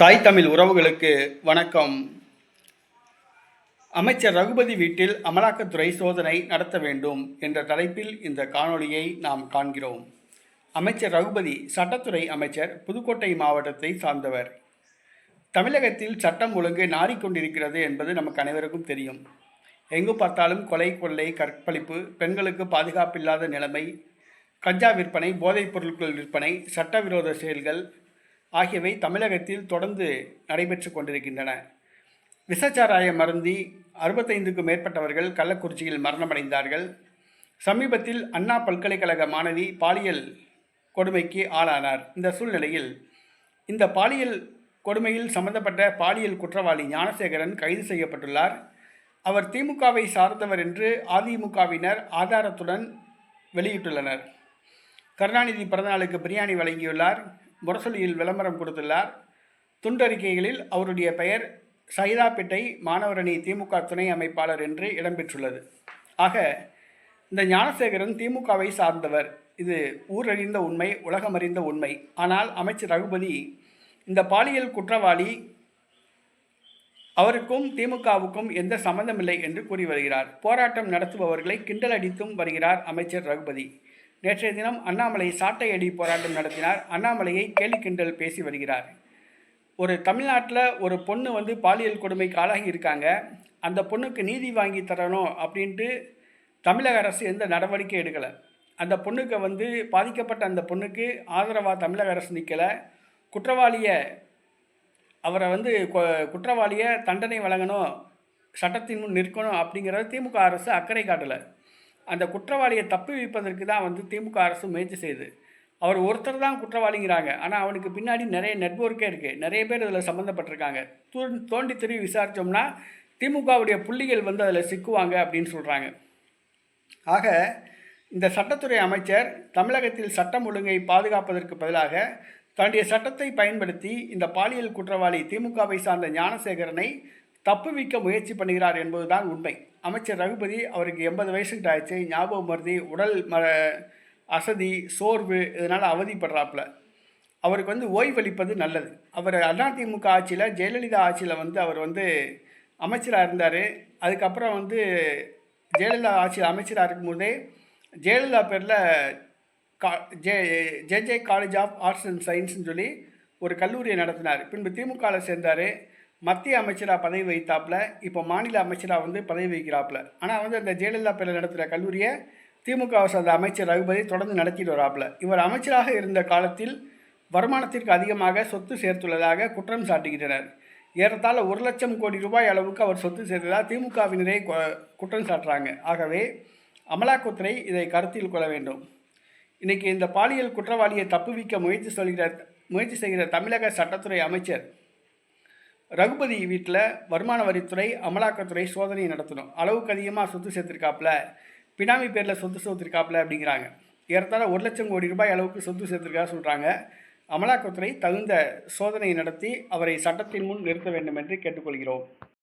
தாய் தமிழ் உறவுகளுக்கு வணக்கம். அமைச்சர் ரகுபதி வீட்டில் அமலாக்கத்துறை சோதனை நடத்த வேண்டும் என்ற தலைப்பில் இந்த காணொளியை நாம் காண்கிறோம். அமைச்சர் ரகுபதி சட்டத்துறை அமைச்சர் புதுக்கோட்டை மாவட்டத்தை சார்ந்தவர். தமிழகத்தில் சட்டம் ஒழுங்கு நாறிக்கொண்டிருக்கிறது என்பது நமக்கு அனைவருக்கும் தெரியும். எங்கு பார்த்தாலும் கொலை கொள்ளை கற்பழிப்பு பெண்களுக்கு பாதுகாப்பில்லாத நிலைமை கஞ்சா விற்பனை போதைப் பொருட்கள் விற்பனை சட்டவிரோத செயல்கள் ஆகியவை தமிழகத்தில் தொடர்ந்து நடைபெற்று கொண்டிருக்கின்றன. விசச்சாராயம் மருந்தி அறுபத்தைந்துக்கும் மேற்பட்டவர்கள் கள்ளக்குறிச்சியில் மரணமடைந்தார்கள். சமீபத்தில் அண்ணா பல்கலைக்கழக மாணவி பாலியல் கொடுமைக்கு ஆளானார். இந்த சூழ்நிலையில் இந்த பாலியல் கொடுமையில் சம்பந்தப்பட்ட பாலியல் குற்றவாளி ஞானசேகரன் கைது செய்யப்பட்டுள்ளார். அவர் திமுகவை சார்ந்தவர் என்று அதிமுகவினர் ஆதாரத்துடன் வெளியிட்டுள்ளனர். கருணாநிதி பிறந்தநாளுக்கு பிரியாணி வழங்கியுள்ளார். முரசொலியில் விளம்பரம் கொடுத்துள்ளார். துண்டறிக்கைகளில் அவருடைய பெயர் சைதாப்பேட்டை மாணவரணி திமுக துணை அமைப்பாளர் என்று இடம்பெற்றுள்ளது. ஆக இந்த ஞானசேகரன் திமுகவை சார்ந்தவர். இது ஊரறிந்த உண்மை உலகமறிந்த உண்மை. ஆனால் அமைச்சர் ரகுபதி இந்த பாலியல் குற்றவாளி அவருக்கும் திமுகவுக்கும் எந்த சம்பந்தமில்லை என்று கூறி வருகிறார். போராட்டம் நடத்துபவர்களை கிண்டல் அடித்தும் வருகிறார் அமைச்சர் ரகுபதி. நேற்றைய தினம் அண்ணாமலை சாட்டையடி போராட்டம் நடத்தினார். அண்ணாமலையை கேலி கிண்டல் பேசி வருகிறார். ஒரு தமிழ்நாட்டில் ஒரு பொண்ணு வந்து பாலியல் கொடுமைக்கு ஆளாகி இருக்காங்க. அந்த பொண்ணுக்கு நீதி வாங்கி தரணும் அப்படின்ட்டு தமிழக அரசு எந்த நடவடிக்கை எடுக்கலை. அந்த பொண்ணுக்கு வந்து பாதிக்கப்பட்ட அந்த பொண்ணுக்கு ஆதரவாக தமிழக அரசு நிற்கலை குற்றவாளியை அவரை வந்து கொ- குற்றவாளியை தண்டனை வழங்கணும் சட்டத்தின் முன் நிற்கணும் அப்படிங்கிறத திமுக அரசு அக்கறை காட்டலை. அந்த குற்றவாளியை தப்பி வைப்பதற்கு தான் வந்து திமுக அரசு முயற்சி செய்யுது. அவர் ஒருத்தர் தான் குற்றவாளிங்கிறாங்க. ஆனால் அவனுக்கு பின்னாடி நிறைய நெட்வொர்க்கே இருக்குது நிறைய பேர் அதில் சம்மந்தப்பட்டிருக்காங்க தோண்டி திரும்பி விசாரித்தோம்னா திமுகவுடைய புள்ளிகள் வந்து அதில் சிக்குவாங்க அப்படின்னு சொல்கிறாங்க ஆக இந்த சட்டத்துறை அமைச்சர் தமிழகத்தில் சட்டம் ஒழுங்கை பாதுகாப்பதற்கு பதிலாக தன்னுடைய சட்டத்தை பயன்படுத்தி இந்த பாலியல் குற்றவாளி திமுகவை சார்ந்த ஞானசேகரனை தப்புவிக்க முயற்சி பண்ணுகிறார் என்பதுதான் உண்மை. அமைச்சர் ரகுபதி அவருக்கு எண்பது வயசுக்கிட்ட ஆயிடுச்சு. ஞாபகம் மருதி உடல் ம அசதி சோர்வு இதனால் அவதிப்படுறாப்புல. அவருக்கு வந்து ஓய்வளிப்பது நல்லது. அவர் அதிமுக ஆட்சியில் ஜெயலலிதா ஆட்சியில் வந்து அவர் வந்து அமைச்சராக இருந்தார். அதுக்கப்புறம் வந்து ஜெயலலிதா ஆட்சியில் அமைச்சராக இருக்கும்போதே ஜெயலலிதா பேரில் கா J J J college of arts and சயின்ஸ்னு சொல்லி ஒரு கல்லூரியை நடத்தினார். பின்பு திமுகவில் சேர்ந்தார். மத்திய அமைச்சராக பதவி வைத்தாப்புல இப்போ மாநில அமைச்சராக வந்து பதவி வைக்கிறாப்புல ஆனால் வந்து அந்த ஜெயலலிதா பேரில் நடத்துகிற கல்லூரியை திமுக சார்ந்த அமைச்சர் ரகுபதி தொடர்ந்து நடத்திட்டு வராப்புல. இவர் அமைச்சராக இருந்த காலத்தில் வருமானத்திற்கு அதிகமாக சொத்து சேர்த்துள்ளதாக குற்றம் சாட்டுகின்றனர். ஏறத்தாழ ஒரு லட்சம் கோடி ரூபாய் அளவுக்கு அவர் சொத்து சேர்த்ததாக திமுகவினரே குற்றம் சாட்டுறாங்க. ஆகவே அமலாக்கத்துறை இதை கருத்தில் கொள்ள வேண்டும். இன்றைக்கி இந்த பாலியல் குற்றவாளியை தப்புவிக்க முயற்சி சொல்கிற முயற்சி செய்கிற தமிழக சட்டத்துறை அமைச்சர் ரகுபதி வீட்டில் வருமான வரித்துறை அமலாக்கத்துறை சோதனை நடத்தணும். அளவுக்கு அதிகமாக சொத்து சேர்த்துருக்காப்புல பினாமி பேரில் சொத்து சேர்த்துருக்காப்புல அப்படிங்கிறாங்க. ஏறத்தாழ ஒரு லட்சம் கோடி ரூபாய் அளவுக்கு சொத்து சேர்த்துருக்கா சொல்கிறாங்க அமலாக்கத்துறை தகுந்த சோதனை நடத்தி அவரை சட்டத்தின் முன் நிறுத்த வேண்டும் என்று கேட்டுக்கொள்கிறோம்.